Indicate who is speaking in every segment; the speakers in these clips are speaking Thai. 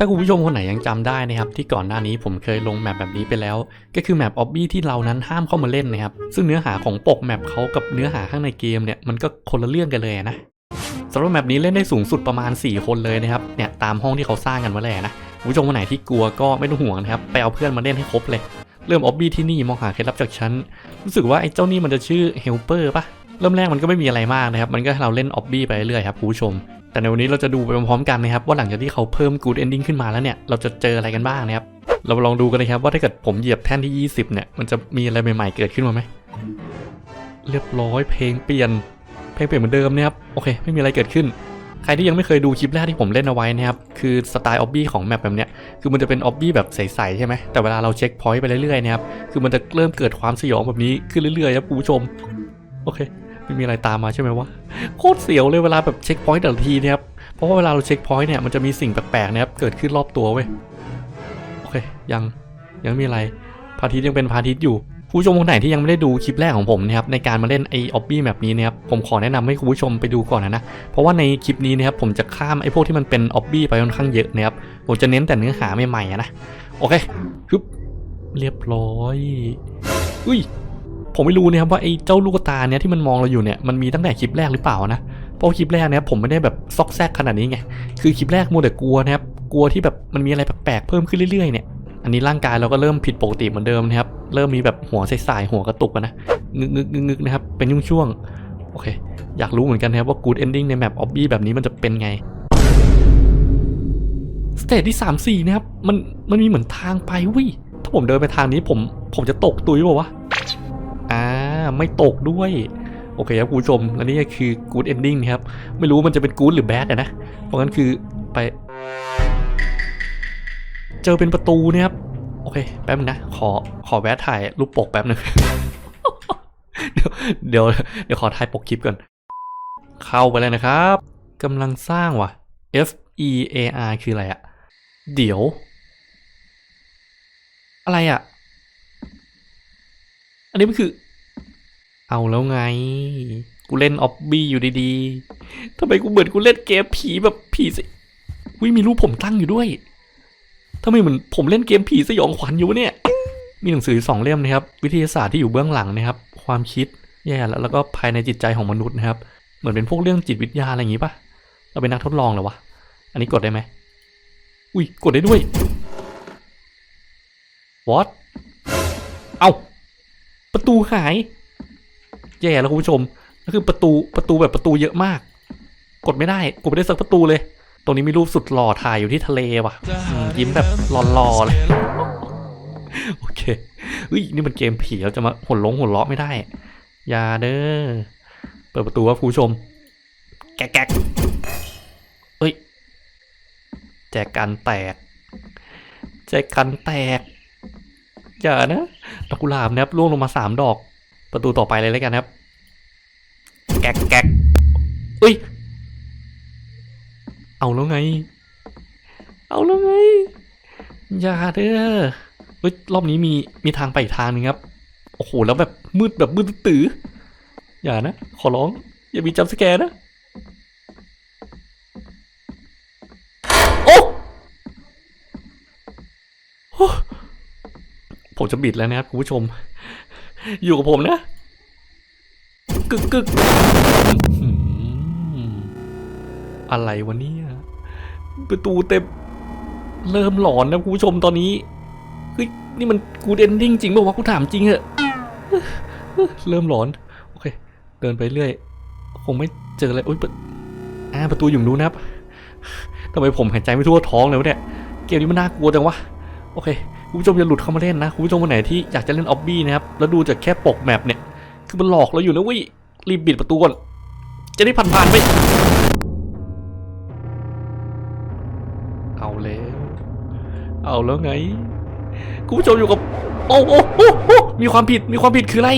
Speaker 1: ถ้าคุณผู้ชมคนไหนยังจำได้นะครับที่ก่อนหน้านี้ผมเคยลงแมปแบบนี้ไปแล้ว ก็คือแมปออบบี้ที่เรานั้นห้ามเข้ามาเล่นนะครับซึ่งเนื้อหาของปกแมปเขากับเนื้อหาข้างในเกมเนี่ยมันก็คนละเรื่องกันเลยนะสำหรับแมปนี้เล่นได้สูงสุดประมาณ 4 คนเลยนะครับเนี่ยตามห้องที่เขาสร้างกันไว้เลยนะคุณผู้ชมคนไหนที่กลัวก็ไม่ต้องห่วงนะครับไปเอาเพื่อนมาเล่นให้ครบเลย เริ่มออบบี้ที่นี่มองหาเคล็ดลับจากฉันรู้สึกว่าไอ้เจ้านี่มันจะชื่อเฮลเปอร์ปะเริ่มแรกมันก็ไม่มีอะไรมากนะครับมันก็ให้เราเล่นออบบี้ไปเรื่อยครับคุณผู้ชม แต่ในวันนี้เราจะดูไปพร้อมๆกันนะครับว่าหลังจากที่เขาเพิ่ม good ending ขึ้นมาแล้วเนี่ยเราจะเจออะไรกันบ้างนะครับเราลองดูกันนะครับว่าถ้าเกิดผมเหยียบแท่นที่ 20 เนี่ยมันจะมีอะไรใหม่ๆเกิดขึ้นมาไหมเรียบร้อยเพลงเปลี่ยนเพลงเปลี่ยนเหมือนเดิมนะครับโอเคไม่มีอะไรเกิดขึ้น ใครที่ยังไม่เคยดูคลิปแรกที่ผมเล่นเอาไว้นะครับคือสไตล์ออบบี้ของแมปแบบเนี้ยคือมันจะเป็นออบบี้แบบใสๆใช่ไหมแต่เวลาเราเช็คพอยต์ไปเรื่อยๆนะครับคือมันจะเริ่มเกิดความสยองแบบนี้ขึ้นเรื่อยๆครับคุณผู้ชมโอเค ไม่มีอะไรตามมาใช่ไหมวะโคตรเสียวเลยเวลาแบบเช็คพอยต์แต่ละทีนะครับเพราะว่าเวลาเราเช็คพอยต์เนี่ยมันจะมีสิ่งแปลกๆนะครับเกิดขึ้นรอบตัวเว้ยโอเคยังยังมีอะไรพาทิตยังเป็นพาทิตอยู่ผู้ชมคนไหนที่ยังไม่ได้ดูคลิปแรกของผมนะครับในการมาเล่นไอออบบี้แบบนี้นะครับผมขอแนะนำให้คุณผู้ชมไปดูก่อนนะนะเพราะว่าในคลิปนี้นะครับผมจะข้ามไอพวกที่มันเป็นออบบี้ไปค่อนข้างเยอะนะครับผมจะเน้นแต่เนื้อหาใหม่ๆนะโอเคฮึบเรียบร้อยอุ้ย ผมไม่รู้นะครับว่าไอ้เจ้าลูกตาเนี่ยที่มันมองเราอยู่เนี่ยมันมีตั้งแต่คลิปแรกหรือเปล่านะเพราะคลิปแรกเนี่ยผมไม่ได้แบบซอกแซกขนาดนี้ไงคือคลิปแรกมัวแต่กลัวนะครับกลัวที่แบบมันมีอะไรแปลกๆเพิ่มขึ้นเรื่อยๆเนี่ยอันนี้ร่างกายเราก็เริ่มผิดปกติเหมือนเดิมนะครับเริ่มมีแบบหัวใสๆหัวกระตุกอะนะงึกงึกงึกงึกนะครับเป็นยุ่งช่วงๆโอเค อยากรู้เหมือนกันนะครับว่า good ending ในแมปออบบี้แบบนี้มันจะเป็นไงสเตจที่3 4นะครับมันมันมีเหมือนทางไปวิถ้าผมเดินไปทางนี้ผมผมจะตกตุยป่าวะ ไม่ตกด้วย โอเคครับคุณผู้ชม และนี่ก็คือ good ending ครับ ไม่รู้มันจะเป็น good หรือ bad อะนะ เพราะงั้นคือไป เจอเป็นประตูเนี่ยครับ โอเค แป๊บนึงนะ ขอขอแวะถ่ายรูปปกแป๊บนึง เดี๋ยวเดี๋ยวเดี๋ยวขอถ่ายปกคลิปก่อน เข้าไปเลยนะครับกำลังสร้างว่ะ F E A R คืออะไรอะเดี๋ยว อะไรอะอันนี้มันคือ เอาแล้วไง กูเล่นออบบี้อยู่ดีๆทำไมกูเหมือนกูเล่นเกมผีแบบผีสิวิมีรูปผมตั้งอยู่ด้วยทำไมเหมือนผมเล่นเกมผีสยองขวัญอยู่เนี่ย มีหนังสือสองเล่มนะครับ วิทยาศาสตร์ที่อยู่เบื้องหลังนะครับ ความคิดแย่แล้วแล้วก็ภายในจิตใจของมนุษย์นะครับ เหมือนเป็นพวกเรื่องจิตวิทยาอะไรอย่างงี้ปะเราเป็นนักทดลองเหรอวะ อันนี้กดได้ไหม อุ้ยกดได้ด้วย what เอาประตูหาย แย่แล้วคุณผู้ชมก็คือประตูประตูแบบประตูเยอะมาก กดไม่ได้กดไม่ได้สักประตูเลย ตรงนี้มีรูปสุดหล่อถ่ายอยู่ที่ทะเลว่ะยิ้มแบบหล่อๆเลยโอเคเฮ้ยนี่มันเกมผีเราจะมาหัวล้งหัวเราะไม่ได้อย่าเด้อเปิดประตูว่าคุณผู้ชมแก๊กแก๊กเอ้ยแจกันแตก แจกันแตกอย่านะดอกกุหลาบนะครับร่วงลงมาสามดอก ประตูต่อไปเลยแล้วกันครับ แก๊กแก๊กเอ้ย เอาแล้วไง เอาแล้วไง อย่าเด้อเฮ้ยรอบนี้มีมีทางไปอีกทางหนึงครับ โอ้โหแล้วแบบมืดแบบมืดตื้ออย่านะ ขอร้อง อย่ามีจัมป์สแกร์นะโอ้โอ้ผมจะบิดแล้วนะครับคุณผู้ชม อยู่กับผมนะ กึกกึกอะไรวะเนี่ยประตูเต็มเริ่มหลอนนะคุณผู้ชมตอนนี้เฮ้ยนี่มันกูเดนดิ้งจริงป่าวะกูถามจริงเหอะเริ่มหลอน โอเค เดินไปเรื่อย คงไม่เจออะไรโอ๊ยปิดอ่าประตูอยู่นู้นนะครับทำไมผมหายใจไม่ทั่วท้องเลยวะเนี่ย เกมนี้มันน่ากลัวจังวะ โอเค คุณผู้ชมอย่าหลุดเข้ามาเล่นนะคุณผู้ชมคนไหนที่อยากจะเล่นออบบี้นะครับแล้วดูจากแค่ปกแมปเนี่ยคือมันหลอกเราอยู่นะวิรีบบิดประตูก่อนจะได้ผ่านๆไปเอาแล้ว เอาแล้วไงคุณผู้ชมอยู่กับโอ้โอ้โอ้โอ้มีความผิดมีความผิดคืออะไร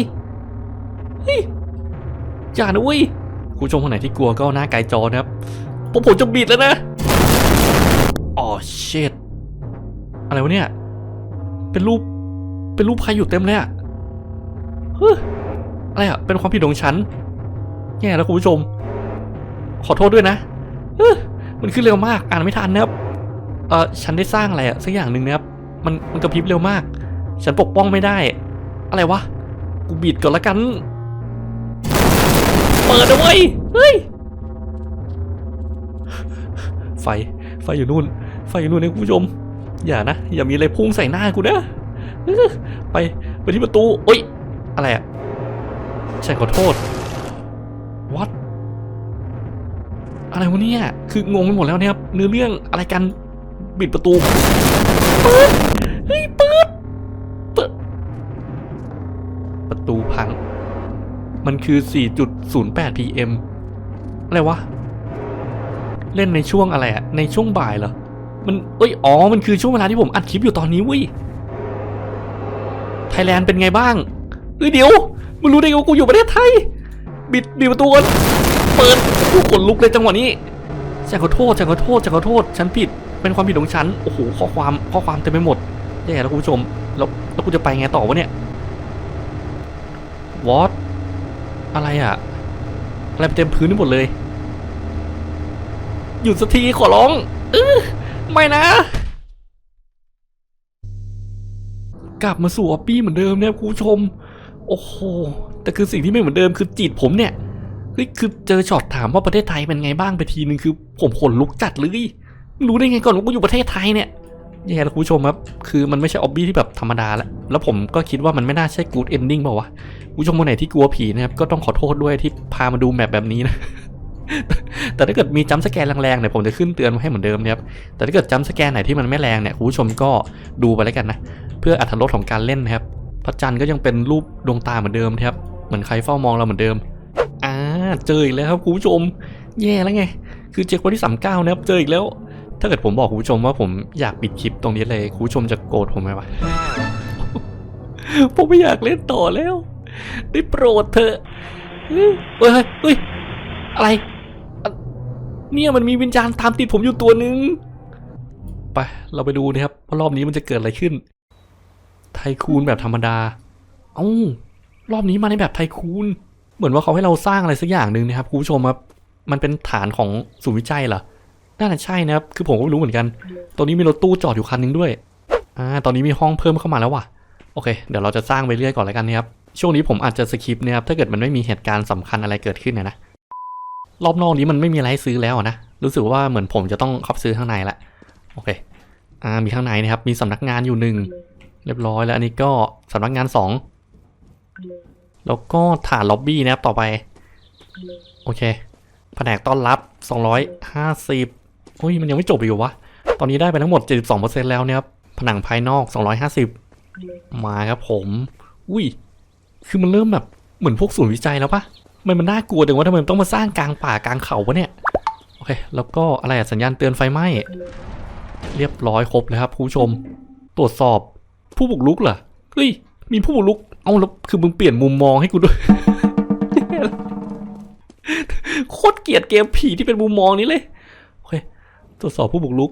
Speaker 1: อย่านะเว้ยคุณผู้ชมคนไหนที่กลัวก็หน้าไกลจอนะครับผมผมจะบิดแล้วนะอ๋อเชิดอะไรวะเนี่ย เป็นรูป เป็นรูปใครอยู่เต็มเลยอะเฮ้ยอะไรอะเป็นความผิดของฉัน แย่แล้วคุณผู้ชม ขอโทษด้วยนะเฮ้ยมันขึ้นเร็วมาก อ่านไม่ทันนะครับ เออฉันได้สร้างอะไรอะสักอย่างหนึ่งนะครับ มัน มันกระพริบเร็วมาก ฉันปกป้องไม่ได้ อะไรวะ กูบิดก่อนละกัน เปิดเอาไว้เฮ้ย ไฟ ไฟอยู่นู่น ไฟอยู่นู่นนะคุณผู้ชม อย่านะ อย่ามีอะไรพุ่งใส่หน้ากูนะไปไปที่ประตูโอ้ย อะไรอะฉันขอโทษ what อะไรวะเนี่ย คืองงไปหมดแล้วเนี่ยครับเนื้อเรื่องอะไรกันบิดประตูเปิดเฮ้ยเปิดเปิด ประตูพัง มันคือ 4.08 pm อะไรวะ เล่นในช่วงอะไรอะในช่วงบ่ายเหรอ มันเอ้ยอ๋อมันคือช่วงเวลาที่ผมอัดคลิปอยู่ตอนนี้เว้ยไทยแลนด์เป็นไงบ้างเฮ้ยเดี๋ยวมึงรู้ได้ไงว่ากูอยู่ประเทศไทยบิดบิดประตูก่อนเปิดกูขนลุกเลยจังหวะนี้ฉันขอโทษฉันขอโทษฉันขอโทษฉันผิดเป็นความผิดของฉันโอ้โหข้อความข้อความเต็มไปหมดแย่แล้วคุณผู้ชมแล้วแล้วกูจะไปไงต่อวะเนี่ยวอตอะไรอะอะไรเต็มพื้นไปหมดเลยหยุดสักทีขอร้องเออ ไม่นะ กลับมาสู่ออปปี้เหมือนเดิมเนี่ยคุณผู้ชม โอ้โห แต่คือสิ่งที่ไม่เหมือนเดิมคือจิตผมเนี่ยเฮ้ยคือเจอช็อตถามว่าประเทศไทยเป็นไงบ้างไปทีนึงคือ ผมขนลุกจัดเลยรู้ได้ไงก่อนว่ากูอยู่ประเทศไทยเนี่ยแย่แล้วคุณผู้ชมครับ คือมันไม่ใช่ออบบี้ที่แบบธรรมดาแล้ว แล้วผมก็คิดว่ามันไม่น่าใช่กูดเอนดิ้งเปล่าวะคุณผู้ชมคนไหนที่กลัวผีนะครับ ก็ต้องขอโทษด้วยที่พามาดูแมปแบบนี้นะ แต่ถ้าเกิดมีจัมสแกนแรงๆเนี่ยผมจะขึ้นเตือนมาให้เหมือนเดิมนะครับ แต่ถ้าเกิดจัมสแกนไหนที่มันไม่แรงเนี่ยคุณผู้ชมก็ดูไปแล้วกันนะ เพื่ออัธรสของการเล่นนะครับ พระจันทร์ก็ยังเป็นรูปดวงตาเหมือนเดิมครับ เหมือนใครเฝ้ามองเราเหมือนเดิม อ่า เจออีกแล้วครับคุณผู้ชม แย่แล้วไง คือเจอคนที่สามเก้านะครับ เจออีกแล้ว ถ้าเกิดผมบอกคุณผู้ชมว่าผมอยากปิดคลิปตรงนี้เลยคุณผู้ชมจะโกรธผมไหมวะ ผมไม่อยากเล่นต่อแล้ว ได้โปรดเถอะเฮ้ยเฮ้ยเฮ้ยอะไร เนี่ยมันมีวิญญาณตามติดผมอยู่ตัวหนึ่งไป เราไปดูนะครับว่ารอบนี้มันจะเกิดอะไรขึ้น ไทคูนแบบธรรมดา เอ้ารอบนี้มาในแบบไทคูน เหมือนว่าเขาให้เราสร้างอะไรสักอย่างหนึ่งนะครับคุณผู้ชมครับ มันเป็นฐานของศูนย์วิจัยเหรอ น่าจะใช่นะครับ คือผมก็ไม่รู้เหมือนกันตรงนี้มีรถตู้จอดอยู่คันหนึงด้วย อ่า ตอนนี้มีห้องเพิ่มเข้ามาแล้วว่ะ โอเค เดี๋ยวเราจะสร้างไปเรื่อยก่อนแล้วกันนะครับ ช่วงนี้ผมอาจจะสคิปนะครับ ถ้าเกิดมันไม่มีเหตุการณ์สำคัญอะไรเกิดขึ้นนะนะ รอบนอกนี้มันไม่มีอะไรให้ซื้อแล้วนะ รู้สึกว่าเหมือนผมจะต้องเข้าซื้อข้างในละ โอเค อ่า มีข้างในนะครับ มีสำนักงานอยู่หนึ่ง เรียบร้อยแล้ว อันนี้ก็สำนักงานสอง แล้วก็ฐานล็อบบี้นะครับต่อไป โอเค แผนกต้อนรับ 250โอ้ย มันยังไม่จบอีกวะ ตอนนี้ได้ไปทั้งหมด 72%แล้วเนี่ยครับ ผนังภายนอก 250 มาครับผม อุ้ย คือมันเริ่มแบบเหมือนพวกศูนย์วิจัยแล้วปะ มันมันน่ากลัวจังว่าทำไมมันต้องมาสร้างกลางป่ากลางเขาวะเนี่ย โอเค แล้วก็อะไรอะสัญญาณเตือนไฟไหม้ เรียบร้อยครบเลยครับผู้ชม ตรวจสอบผู้บุกรุกเหรอ เฮ้ย มีผู้บุกรุก เอาแล้วคือมึงเปลี่ยนมุมมองให้กูด้วย โคตรเกลียดเกมผีที่เป็นมุมมองนี้เลย โอเค ตรวจสอบผู้บุกรุก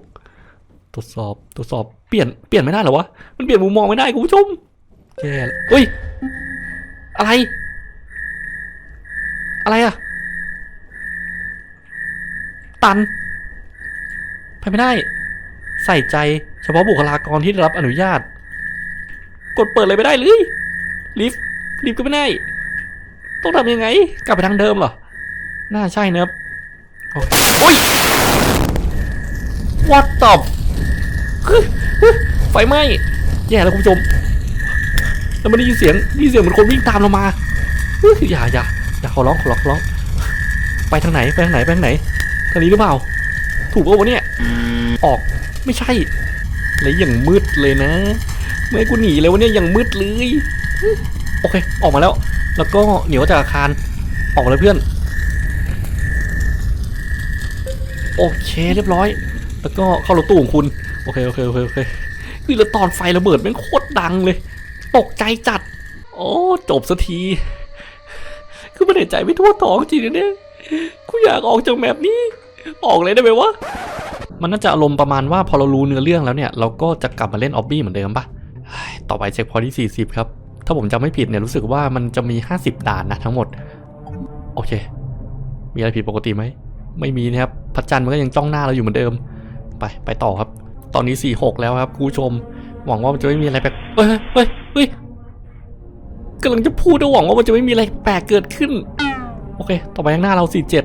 Speaker 1: ตรวจสอบ ตรวจสอบ เปลี่ยน เปลี่ยนไม่ได้เหรอวะ มันเปลี่ยนมุมมองไม่ได้คุณผู้ชมแย่เฮ้ย อะไร อะไรอะตัน ไปไม่ได้ ใส่ใจเฉพาะบุคลากรที่ได้รับอนุญาต กดเปิดเลยไม่ได้เลยลิฟต์ลิฟต์ก็ไม่ได้ ต้องทำยังไง กลับไปทางเดิมเหรอ น่าใช่เนอเคโอ้ย what the ฮึฮึไฟไหม้แย่แล้วคุณผู้ชมแล้วมันได้ยินเสียงได้ยินเสียงเหมือนคนวิ่งตามเรามาอย่าอย่า อย่าขอร้องขอร้องขอร้องไปทางไหนไปทางไหนไปทางไหนทางนี้หรือเปล่า ถูกปะวะเนี่ย ออกไม่ใช่เลยอย่างมืดเลยนะ เมื่อกูหนีเลยวะเนี่ยอย่างมืดเลยโอเค ออกมาแล้ว แล้วก็เหนียวจากอาคารออกมาเลยเพื่อน โอเคเรียบร้อย แล้วก็เข้ารถตู้ของคุณ โอเคโอเคโอเคโอเคคือแล้วตอนไฟระเบิดแม่งโคตรดังเลย ตกใจจัด โอ้จบสักที คือมันหายใจไม่ทั่วท้องจริงเนี่ยกูอยากออกจากแมปนี้ ออกเลยได้ไหมวะ มันน่าจะอารมณ์ประมาณว่าพอเรารู้เนื้อเรื่องแล้วเนี่ย เราก็จะกลับมาเล่นออบบี้เหมือนเดิมปะต่อไปเช็คพอที่ 40 ครับ ถ้าผมจำไม่ผิดเนี่ยรู้สึกว่ามันจะมี 50 ด่านนะทั้งหมด โอเค มีอะไรผิดปกติไหม ไม่มีนะครับ พระจันทร์มันก็ยังจ้องหน้าเราอยู่เหมือนเดิม ไปไปต่อครับ ตอนนี้สี่หกแล้วครับคุณผู้ชม หวังว่ามันจะไม่มีอะไรแปลกเฮ้ยเฮ้ยเฮ้ย กำลังจะพูดด้วยหวังว่ามันจะไม่มีอะไรแปลกเกิดขึ้น โอเค ต่อไปข้างหน้าเราสี่เจ็ด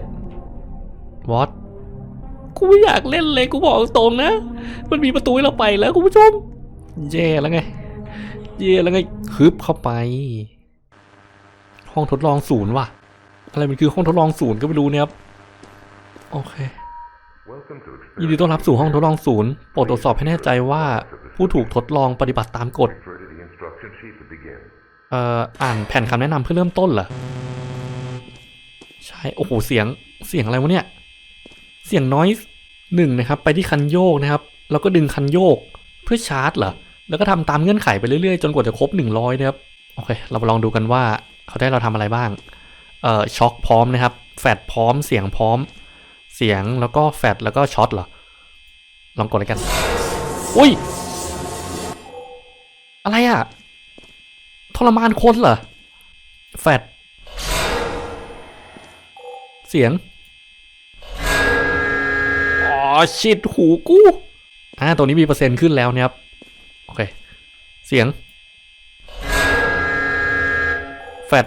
Speaker 1: วอตกูไม่อยากเล่นเลยกูบอกตรงนะ มันมีประตูให้เราไปแล้วคุณผู้ชมแย่แล้วไงแย่แล้วไงฮึบเข้าไป ห้องทดลองศูนย์ว่ะ อะไรมันคือห้องทดลองศูนย์ก็ไม่รู้เนี่ยครับ โอเค ยินดีต้อนรับสู่ห้องทดลองศูนย์ โปรดตรวจสอบให้แน่ใจว่า ผู้ถูกทดลองปฏิบัติตามกฎ เอ่ออ่านแผ่นคำแนะนำเพื่อเริ่มต้นเหรอ ใช่ โอ้โห เสียง เสียงอะไรวะเนี่ย เสียงน้อยหนึ่งนะครับ ไปที่คันโยกนะครับ แล้วก็ดึงคันโยกเพื่อชาร์จเหรอ แล้วก็ทำตามเงื่อนไขไปเรื่อยๆ จนกว่าจะครบ 100นะครับ โอเค เรามาลองดูกันว่าเขาได้เราทำอะไรบ้าง เอ่อ ช็อคพร้อมนะครับ แฟดพร้อม เสียงพร้อม เสียง แล้วก็แฟดแล้วก็ช็อตเหรอ ลองกดเลยกัน อุ้ย อะไรอะ รมานคนเหรอ แฟดเสียง อ๋อ ชิดหูกูอ่าตัวนี้มีเปอร์เซ็นต์ขึ้นแล้วเนี่ยครับ โอเค เสียง แฟด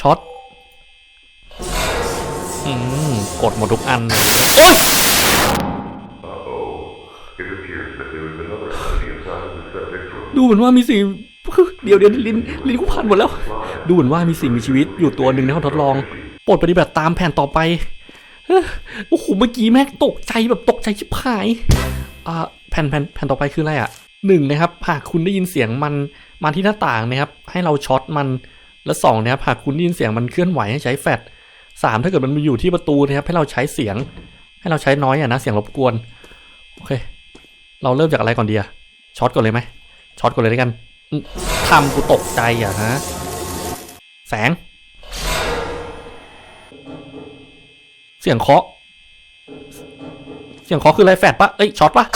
Speaker 1: ช็อตอืม กดหมดทุกอันเลยโอ๊ย
Speaker 2: It appears that there is another entity inside of the subject.
Speaker 1: ดูเหมือนว่ามีสิ่งเดี๋ยวเดี๋ยวลิ้นลิ้นกูพันหมดแล้ว ดูเหมือนว่ามีสิ่งมีชีวิตอยู่ตัวหนึ่งในห้องทดลองปรดปฏิบัติตามแผนต่อไปเอ้อโอ้โหเมื่อกี้แม่งตกใจแบบตกใจชิบหายอ่าแผ่นแผ่นแผ่นต่อไปคืออะไรอะหนึ่งนะครับหากคุณได้ยินเสียงมันมาที่หน้าต่างนะครับ ให้เราช็อตมันและสองนะครับหากคุณได้ยินเสียงมันเคลื่อนไหวให้ใช้แฟลชสามถ้าเกิดมันมาอยู่ที่ประตูนะครับ ให้เราใช้เสียง ให้เราใช้น้อยอะนะเสียงรบกวนโอเค เราเริ่มจากอะไรก่อนดีอะช็อตก่อนเลยไหม ช็อตก่อนเลยแล้วกันทำกูตกใจอะฮะแสง เสียงเคาะ เสียงเคาะคืออะไรแฟดปะเอ้ยช็อตปะ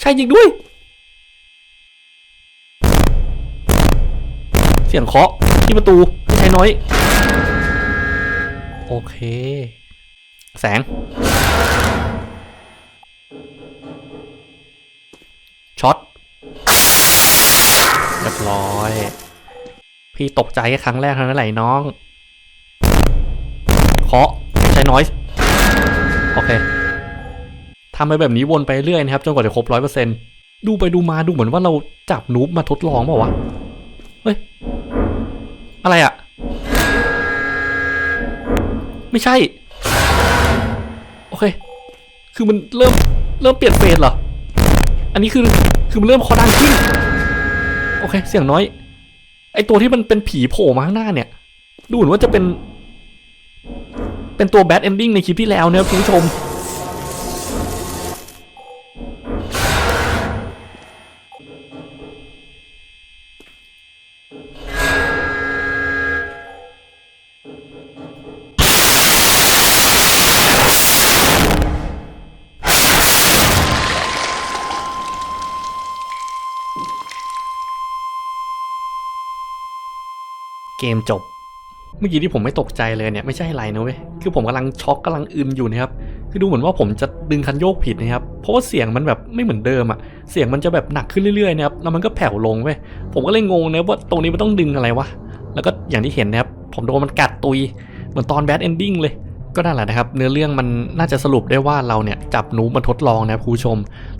Speaker 1: ใช่จริงด้วย เสียงเคาะที่ประตูใช่น้อย โอเค แสง บร้อย พี่ตกใจแค่ครั้งแรกเท่านั้นแหละน้องเคาะใช้น้อยโอเคทำไปแบบนี้วนไปเรื่อยนะครับจนกว่าจะครบร้อยเปอร์เซ็นดูไปดูมาดูเหมือนว่าเราจับนูบมาทดลองเปล่าวะ เฮ้ย อะไรอะไม่ใช่ โอเค คือมันเริ่มเริ่มเปลี่ยนเฟสเหรอ อันนี้คือคือมันเริ่มคอดังขึ้น โอเคเสียงน้อย ไอตัวที่มันเป็นผีโผล่มาข้างหน้าเนี่ย ดูเหมือนว่าจะเป็น เป็นตัวแบดเอนดิ้งในคลิปที่แล้วนะครับคุณผู้ชม เกมจบ เมื่อกี้ที่ผมไม่ตกใจเลยเนี่ยไม่ใช่อะไรนะเว้ย คือผมกำลังช็อกกำลังอึนอยู่นะครับ คือดูเหมือนว่าผมจะดึงคันโยกผิดนะครับ เพราะว่าเสียงมันแบบไม่เหมือนเดิมอะเสียงมันจะแบบหนักขึ้นเรื่อยๆนะครับ แล้วมันก็แผ่วลงเว้ย ผมก็เลยงงนะว่าตรงนี้มันต้องดึงอะไรวะ แล้วก็อย่างที่เห็นนะครับ ผมโดนมันกัดตุย เหมือนตอนแบดเอนดิ้งเลยก็นั่นแหละนะครับ เนื้อเรื่องมันน่าจะสรุปได้ว่าเราเนี่ยจับหนูมาทดลองนะครับคุณผู้ชม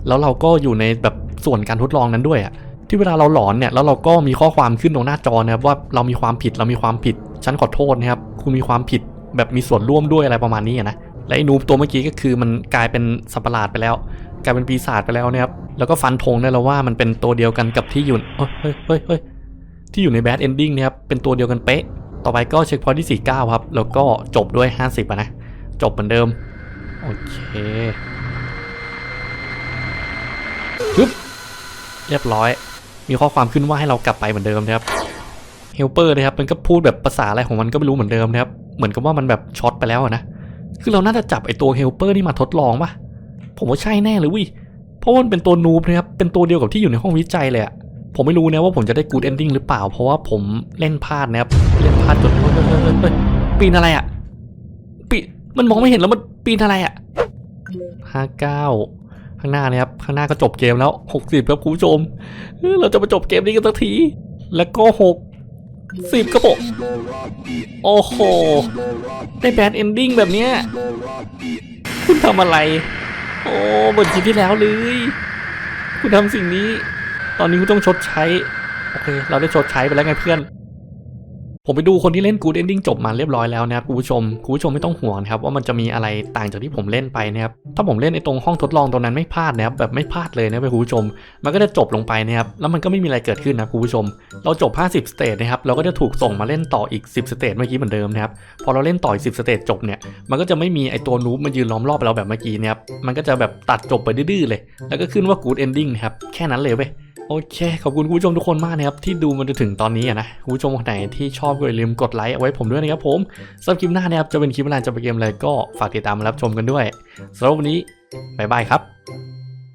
Speaker 1: แล้วเราก็อยู่ในแบบส่วนการทดลองนั้นด้วยอะ ที่เวลาเราหลอนเนี่ยแล้วเราก็มีข้อความขึ้นตรงหน้าจอนะครับว่าเรามีความผิดเรามีความผิดฉันขอโทษนะครับคุณมีความผิดแบบมีส่วนร่วมด้วยอะไรประมาณนี้นะและไอ้นูบตัวเมื่อกี้ก็คือมันกลายเป็นสัปะหลาดไปแล้ว กลายเป็นปีศาจไปแล้วนะครับแล้วก็ฟันธงได้แล้วว่ามันเป็นตัวเดียวกันกับที่อยู่เฮ้ยเฮ้ยเฮ้ยที่อยู่ในแบดเอนดิ้งนะครับเป็นตัวเดียวกันเป๊ะ ต่อไปก็เช็คพอยท์ที่ 49 ครับ แล้วก็จบด้วย 50นะจบเหมือนเดิม โอเคปึ๊บเรียบร้อย มีข้อความขึ้นว่าให้เรากลับไปเหมือนเดิมนะครับเฮลเปอร์นะครับมันก็พูดแบบภาษาอะไรของมันก็ไม่รู้เหมือนเดิมนะครับเหมือนกับว่ามันแบบช็อตไปแล้วนะคือเราน่าจะจับไอตัวเฮลเปอร์นี่มาทดลองปะผมว่าใช่แน่เลยวิเพราะมันเป็นตัวนูบนะครับเป็นตัวเดียวกับที่อยู่ในห้องวิจัยเลยอะผมไม่รู้นะว่าผมจะได้กูดเอนดิ้งหรือเปล่า เพราะว่าผมเล่นพลาดนะครับเล่นพลาดจนปีนอะไรอะปีมันมองไม่เห็นแล้วมันปีนอะไรอะห้าเก้า ข้างหน้าเนี่ยครับ ข้างหน้าก็จบเกมแล้วหกสิบครับคุณผู้ชม เราจะมาจบเกมนี้กันสักที แล้วก็หกสิบกระโปะโอ้โห ได้แบดเอนดิ้งแบบเนี้ย คุณทำอะไร โอ้เหมือนคลิปที่แล้วเลย คุณทำสิ่งนี้ ตอนนี้คุณต้องชดใช้ โอเค เราได้ชดใช้ไปแล้วไงเพื่อน ผมไปดูคนที่เล่น Good Ending จบมาเรียบร้อยแล้วนะครับคุณผู้ชมคุณผู้ชมไม่ต้องห่วงครับว่ามันจะมีอะไรต่างจากที่ผมเล่นไปนะครับถ้าผมเล่นในตรงห้องทดลองตรงนั้นไม่พลาดนะครับแบบไม่พลาดเลยนะคุณผู้ชม มันก็จะจบลงไปนะครับแล้วมันก็ไม่มีอะไรเกิดขึ้นนะคุณผู้ชม เราจบ 50 สเตจนะครับเราก็จะถูกส่งมาเล่นต่ออีก 10 สเตจเมื่อกี้เหมือนเดิมนะครับพอเราเล่นต่ออีก 10 สเตจจบเนี่ยมันก็จะไม่มีไอตัวนูบมายืนล้อมรอบเราแบบเมื่อกี้เนี่ยครับมันก็จะแบบตัดจบไปดื้อเลย แล้วก็ขึ้นว่า good ending นะครับแค่นั้นเลยเว้ย โอเค ขอบคุณคุณผู้ชมทุกคนมากนะครับที่ดูมาจนถึงตอนนี้อะนะคุณผู้ชมคนไหนที่ชอบก็อย่าลืมกดไลค์เอาไว้ผมด้วยนะครับผมสำหรับคลิปหน้านะครับจะเป็นคลิปเวลาจะไปเกมอะไรก็ฝากติดตามรับชมกันด้วยสำหรับวันนี้บ๊ายบายครับ